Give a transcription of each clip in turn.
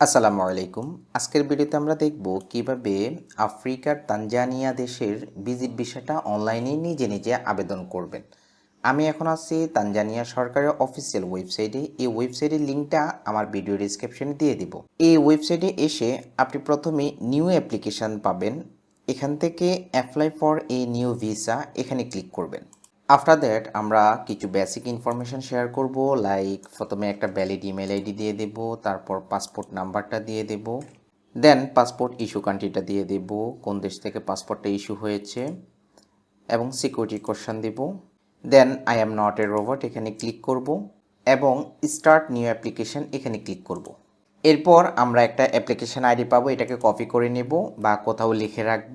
আসসালামু আলাইকুম। আজকের ভিডিওতে আমরা দেখব কীভাবে আফ্রিকার তানজানিয়া দেশের ভিজিট ভিসাটা অনলাইনে নিজে নিজে আবেদন করবেন। আমি এখন আছি তানজানিয়া সরকারের অফিসিয়াল ওয়েবসাইটে। এই ওয়েবসাইটের লিঙ্কটা আমার ভিডিও ডিসক্রিপশনে দিয়ে দিব। এই ওয়েবসাইটে এসে আপনি প্রথমে নিউ অ্যাপ্লিকেশান পাবেন। এখান থেকে apply for a new visa এখানে ক্লিক করবেন। আফটার দ্যাট আমরা কিছু বেসিক ইনফরমেশন শেয়ার করব লাইক প্রথমে একটা ভ্যালিড ইমেল আইডি দিয়ে দেব, তারপর পাসপোর্ট নাম্বারটা দিয়ে দেব দেন পাসপোর্ট ইস্যু কান্ট্রিটা দিয়ে দেব, কোন দেশ থেকে পাসপোর্টটা ইস্যু হয়েছে, এবং security question Dev then I am not a robot এখানে ক্লিক করব, এবং স্টার্ট নিউ অ্যাপ্লিকেশন এখানে ক্লিক করব। এরপর আমরা একটা অ্যাপ্লিকেশন আইডি পাবো, এটাকে কপি করে নেব বা কোথাও লিখে রাখব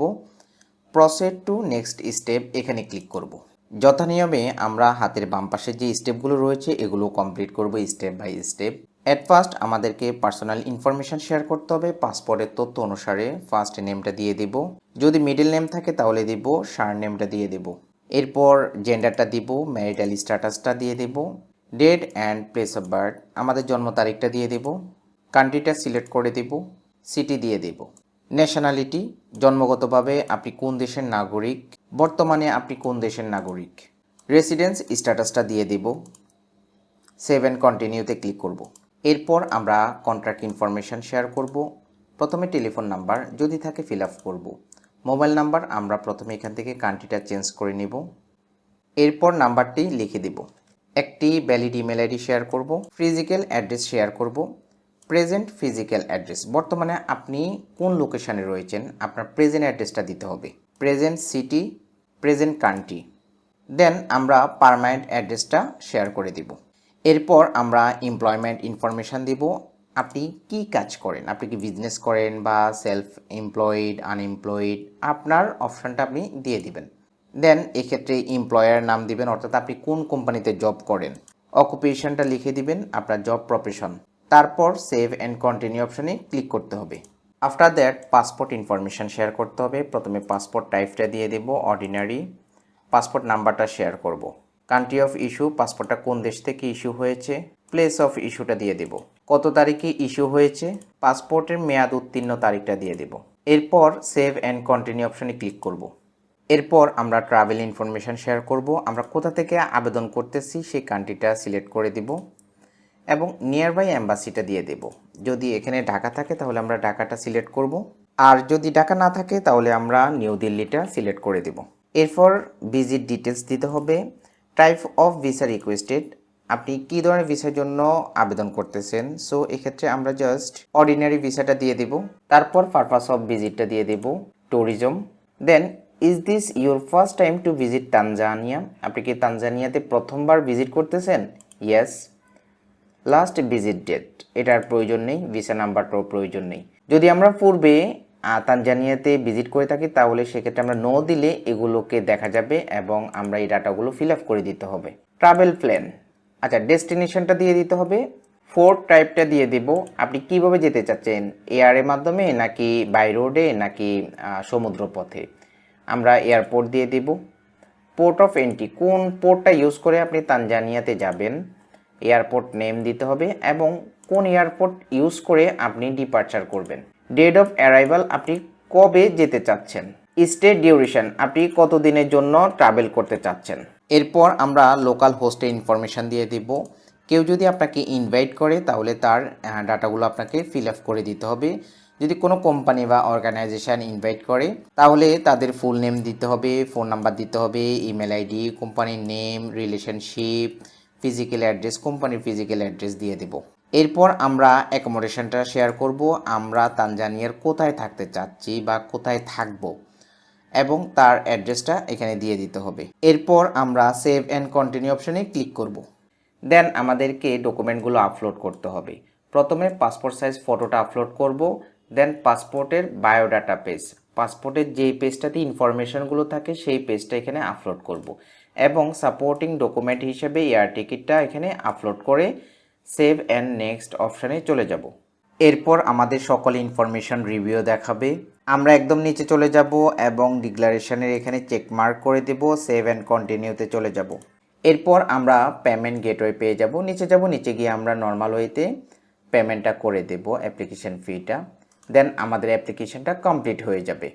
প্রসেড টু নেক্সট স্টেপ এখানে ক্লিক করব। যথানিয়মে আমরা হাতের বাম পাশে যে স্টেপগুলো রয়েছে, এগুলো কমপ্লিট করব step by step at first আমাদেরকে পার্সোনাল ইনফরমেশন শেয়ার করতে হবে পাসপোর্টের তথ্য অনুসারে ফার্স্ট নেমটা দিয়ে দেব। যদি মিডল নেম থাকে তাহলে দিব সার নেমটা দিয়ে দেব। এরপর জেন্ডারটা দিব ম্যারিটাল স্ট্যাটাসটা দিয়ে দেব। Date and place of birth আমাদের জন্ম তারিখটা দিয়ে দেব। কান্ট্রিটা সিলেক্ট করে দেব। সিটি দিয়ে দেব। ন্যাশনালিটি জন্মগতভাবে আপনি কোন দেশের নাগরিক, বর্তমানে আপনি কোন দেশের নাগরিক। রেসিডেন্স স্ট্যাটাসটা দিয়ে দেব। সেভ অ্যান্ড কন্টিনিউতে ক্লিক করব। এরপর আমরা কন্ট্রাক্ট ইনফরমেশন শেয়ার করব। প্রথমে টেলিফোন নাম্বার যদি থাকে ফিল আপ করব। মোবাইল নাম্বার আমরা প্রথমে এখান থেকে কান্ট্রিটা চেঞ্জ করে নেব। এরপর নাম্বারটি লিখে দেব। একটি ভ্যালিড ইমেল আইডি শেয়ার করব। ফিজিক্যাল অ্যাড্রেস শেয়ার করব। প্রেজেন্ট ফিজিক্যাল অ্যাড্রেস বর্তমানে আপনি কোন লোকেশানে রয়েছেন, আপনার প্রেজেন্ট অ্যাড্রেসটা দিতে হবে। Present city present country then আমরা পারমানেন্ট অ্যাড্রেসটা শেয়ার করে দিব। এরপর আমরা এমপ্লয়মেন্ট ইনফরমেশান দিব। আপনি কি কাজ করেন? আপনি কি বিজনেস করেন বা সেলফ এমপ্লয়েড আনএমপ্লয়েড আপনার অপশানটা আপনি দিয়ে দিবেন। দেন এক্ষেত্রে এমপ্লয়ার নাম দিবেন, অর্থাৎ আপনি কোন কোম্পানিতে জব করেন। অকুপেশনটা লিখে দিবেন, আপনার জব প্রফেশন তারপর সেভ অ্যান্ড কন্টিনিউ অপশানে ক্লিক করতে হবে। After that passport information share করতে হবে। প্রথমে পাসপোর্ট টাইপটা দিয়ে দেব অর্ডিনারি পাসপোর্ট নাম্বারটা শেয়ার করব। কান্ট্রি অফ ইস্যু পাসপোর্টটা কোন দেশ থেকে ইস্যু হয়েছে? প্লেস অফ ইস্যুটা দিয়ে দেব। কত তারিখে ইস্যু হয়েছে? পাসপোর্টের মেয়াদ উত্তীর্ণ তারিখটা দিয়ে দেব। এরপর সেভ অ্যান্ড কন্টিনিউ অপশানে ক্লিক করব। এরপর আমরা ট্রাভেল ইনফরমেশান শেয়ার করব। আমরা কোথা থেকে আবেদন করতেছি, সেই কান্ট্রিটা সিলেক্ট করে দিব। এবং নিয়ার বাই অ্যাম্বাসিটা দিয়ে দেব। যদি এখানে ঢাকা থাকে, তাহলে আমরা ঢাকাটা সিলেক্ট করব। আর যদি ঢাকা না থাকে, তাহলে আমরা নিউ দিল্লিটা সিলেক্ট করে দেব। এরপর ভিজিট ডিটেলস দিতে হবে। টাইপ অফ ভিসা রিকোয়েস্টেড আপনি কী ধরনের ভিসার জন্য আবেদন করতেছেন? সো এক্ষেত্রে আমরা জাস্ট অর্ডিনারি ভিসাটা দিয়ে দেব। তারপর পারপাস অফ ভিজিটটা দিয়ে দেব tourism then is this your first time to visit Tanzania আপনি কি তানজানিয়াতে প্রথমবার ভিজিট করতেছেন? ইয়েস লাস্ট ভিজিট ডেট এটার প্রয়োজন নেই ভিসা নাম্বারটাও প্রয়োজন নেই। যদি আমরা পূর্বে তানজানিয়াতে ভিজিট করে থাকি, তাহলে সেক্ষেত্রে আমরা নো দিলে এগুলোকে দেখা যাবে এবং আমরা এই ডাটাগুলো ফিল আপ করে দিতে হবে। ট্রাভেল প্ল্যান আচ্ছা ডেস্টিনেশনটা দিয়ে দিতে হবে। ফোর্থ টাইপটা দিয়ে দেব। আপনি কীভাবে যেতে চাচ্ছেন? এয়ারের মাধ্যমে নাকি বাই রোডে নাকি সমুদ্র পথে আমরা এয়ারপোর্ট দিয়ে দেব। পোর্ট অফ এন্ট্রি কোন পোর্টটা ইউজ করে আপনি তানজানিয়াতে যাবেন? এয়ারপোর্ট নেম দিতে হবে এবং কোন এয়ারপোর্ট ইউজ করে আপনি ডিপার্চার করবেন। ডেট অফ অ্যারাইভাল আপনি কবে যেতে চাচ্ছেন? স্টে ডিউরেশন আপনি কতদিনের জন্য ট্রাভেল করতে চাচ্ছেন? এরপর আমরা লোকাল হোস্টে ইনফরমেশান দিয়ে দিব। কেউ যদি আপনাকে ইনভাইট করে, তাহলে তার ডাটাগুলো আপনাকে ফিল আপ করে দিতে হবে। যদি কোনো কোম্পানি বা অর্গানাইজেশন ইনভাইট করে, তাহলে তাদের ফুল নেম দিতে হবে ফোন নাম্বার দিতে হবে ইমেল আইডি কোম্পানির নেম রিলেশনশিপ ফিজিক্যাল অ্যাড্রেস কোম্পানির ফিজিক্যাল অ্যাড্রেস দিয়ে দেব। এরপর আমরা অ্যাকোমোডেশনটা শেয়ার করব, আমরা তানজানিয়ার কোথায় থাকতে চাচ্ছি বা কোথায় থাকব এবং তার অ্যাড্রেসটা এখানে দিয়ে দিতে হবে। এরপর আমরা সেভ অ্যান্ড কন্টিনিউ অপশানে ক্লিক করব। দেন আমাদেরকে ডকুমেন্টগুলো আপলোড করতে হবে। প্রথমে পাসপোর্ট সাইজ ফটোটা আপলোড করব দেন পাসপোর্টের বায়োডাটা পেজ পাসপোর্টের যেই পেজটাতে ইনফরমেশনগুলো থাকে, সেই পেজটা এখানে আপলোড করব। এবং সাপোর্টিং ডকুমেন্ট হিসেবে এয়ার টিকিটটা এখানে আপলোড করে সেভ অ্যান্ড নেক্সট অপশানে চলে যাব। এরপর আমাদের সকল ইনফরমেশন রিভিউ দেখাবে। আমরা একদম নিচে চলে যাব এবং ডিক্লারেশনের এখানে চেক মার্ক করে দেব সেভ অ্যান্ড কন্টিনিউতে চলে যাব। এরপর আমরা পেমেন্ট গেটওয়ে পেয়ে যাব। নিচে যাব, নিচে গিয়ে আমরা নর্মাল ওয়েতে পেমেন্টটা করে দেব অ্যাপ্লিকেশন ফিটা দেন আমাদের অ্যাপ্লিকেশনটা কমপ্লিট হয়ে যাবে।